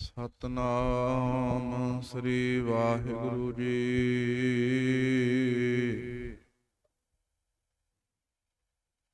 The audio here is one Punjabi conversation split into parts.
ਸਤਨਾਮ ਸ੍ਰੀ ਵਾਹਿਗੁਰੂ ਜੀ।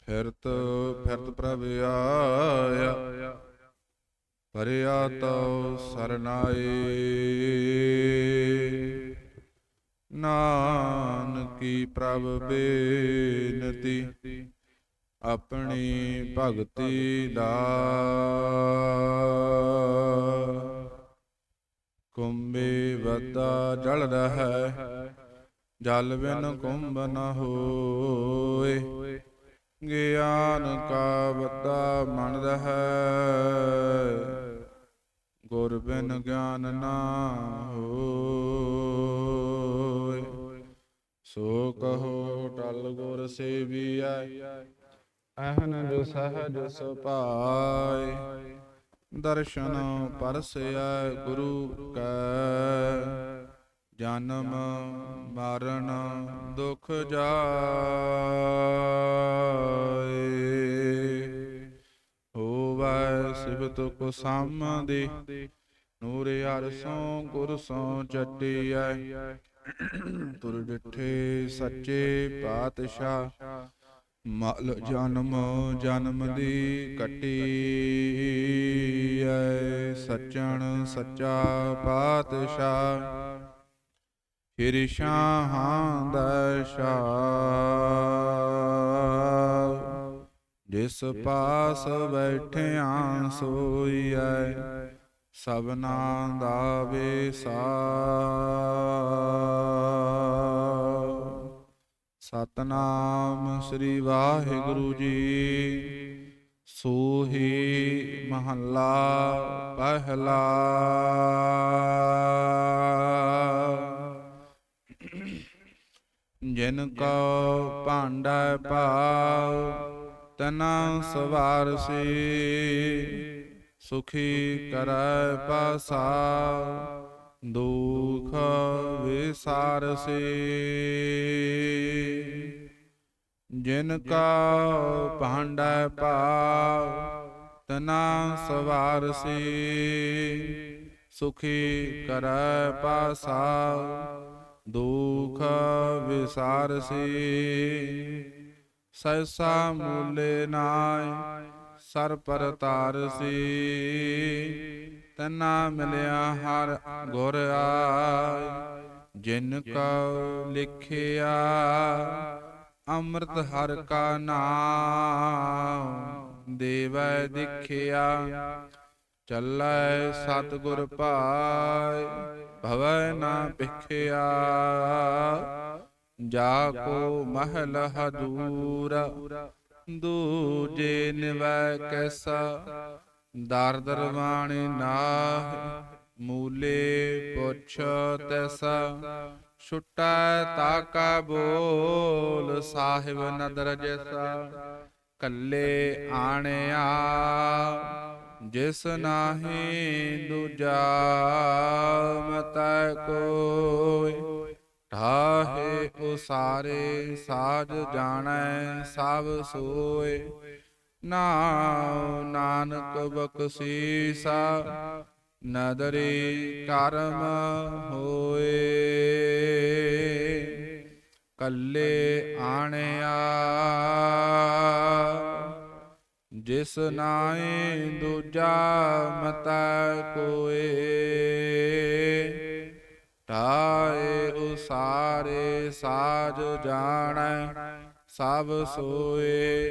ਫਿਰਤ ਫਿਰਤ ਪ੍ਰਭ ਆਇਆ ਪਰਿਆ ਤਉ ਸਰਨਾਏ। ਨਾਨਕੀ ਪ੍ਰਭ ਬੇਨਤੀ, ਆਪਣੀ ਭਗਤੀ ਦਾ ਕੁੰਭੇ ਵਦਾ ਜਲ ਰਹੈ, ਜਲ ਬਿਨ ਕੁੰਭ ਨ ਹੋਏ। ਗਿਆਨ ਕਾ ਵਦਾ ਮਨ ਰਹੈ, ਗੁਰ ਬਿਨ ਗਿਆਨ ਨਾ ਹੋਏ। ਸੋ ਕਹੋ ਟਲ ਗੁਰ ਸੇਵੀਐ, ਅਹਨ ਜੋ ਸਹਜ ਸੁਪਾਏ ਦਰਸ਼ਨ ਪਰਸੈ ਗੁਰੂ ਕੈ। ਜਨਮ ਮਰਨ ਦੁਖ ਜਾਏ। ਹੋਵੈ ਸਿਵਤ ਕੋ ਸਾਮਦੀ ਨੂਰ ਅਰਸੋਂ ਗੁਰ ਸੋਂ ਚੱਟਿਐ। ਤੁਰ ਡਿਠੇ ਸੱਚੇ ਪਾਤਸ਼ਾਹ ਮਲ ਜਨਮ ਜਨਮ ਦੀ ਕੱਟੀ। ਸੱਚਣ ਸੱਚਾ ਪਾਤਸ਼ਾਹ। ਫਿਰ ਸ਼ਾਹਾਂ ਦਾ ਜਿਸ ਪਾਸ ਬੈਠਿਆਂ ਸੋਈਐ ਸਭਨਾ ਦਾ ਵੇਸਾ ਸਤਨਾਮ ਸ੍ਰੀ ਵਾਹਿਗੁਰੂ ਜੀ। ਸੋਹੀ ਮਹੱਲਾ ਪਹਿਲਾ। ਜਿਨ ਕੋ ਭਾਂਡਾ ਭਾਵ ਤਨਾ ਸਵਾਰ ਸੁਖੀ ਕਰੈ ਪਾਸਾ ਦੁਖ ਵਿਸਾਰ ਜਿਨ ਕਾ ਭਾਂਡਾ ਭਾਵ, ਤਨਾ ਸਵਾਰਸੀ ਸੁਖੀ ਕਰੈ ਪਾਸਾ ਦੁਖ ਵਿਸਾਰ ਸੈਸਾ ਮੂਲੇ ਨਾਇ, ਸਰ ਪਰ ਤਨਾ ਮਿਲਿਆ ਹਰ ਗੁਰ ਆਇ, ਜਿਨ ਕਉ ਲਿਖਿਆ ਅੰਮ੍ਰਿਤ ਹਰ ਕਾ ਨਾਮ ਦੇਵੈ ਦਿਖਿਆ ਚੱਲੈ ਸਤਿਗੁਰ ਭਾਇ ਭਵੈ ਨਾ ਪਿਖਿਆ ਜਾ ਕੋ ਮਹਲ ਹਦੂਰ ਦੂਜੇ ਨਿਵੈ ਕੈਸਾ। ਦਰ ਦਰਵਾਣੀ ਨਾਹ ਮੂਲੇ ਪੁੱਛ ਤੈਸਾ। ਛੁਟੈ ਤਾਕਾ ਬੋਲ, ਸਾਹਿਬ ਨਦਰ ਜੈਸਾ। ਕੱਲੇ ਆਣਿਆ, ਜਿਸ ਨਾਹੀ ਦੂਜਾ ਮਤੈ ਕੋਈ। ਠਾਹੇ ਉਸਾਰੇ, ਸਾਜ ਜਾਣੈ, ਸਭ ਸੋਏ। ਨਾਉ ਨਾਨਕ ਬਖਸ਼ੀਸਾ, ਨਦਰੀ ਕਰਮ ਹੋਏ। ਕੱਲੇ ਆਣਿਆ। ਜਿਸ ਨਾਏ ਦੂਜਾ ਮਤੈ ਕੋਏ। ਠਾਏ ਉਸਾਰੇ ਸਾਜ ਜਾਣੈ ਸਭ ਸੋਏ।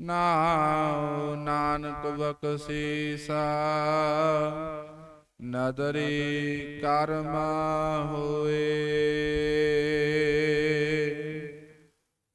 ਨਾਉ ਨਾਨਕ ਬਖਸ਼ੀਸਾ। ਨਦਰੀ ਕਰਮ ਹੋਏ।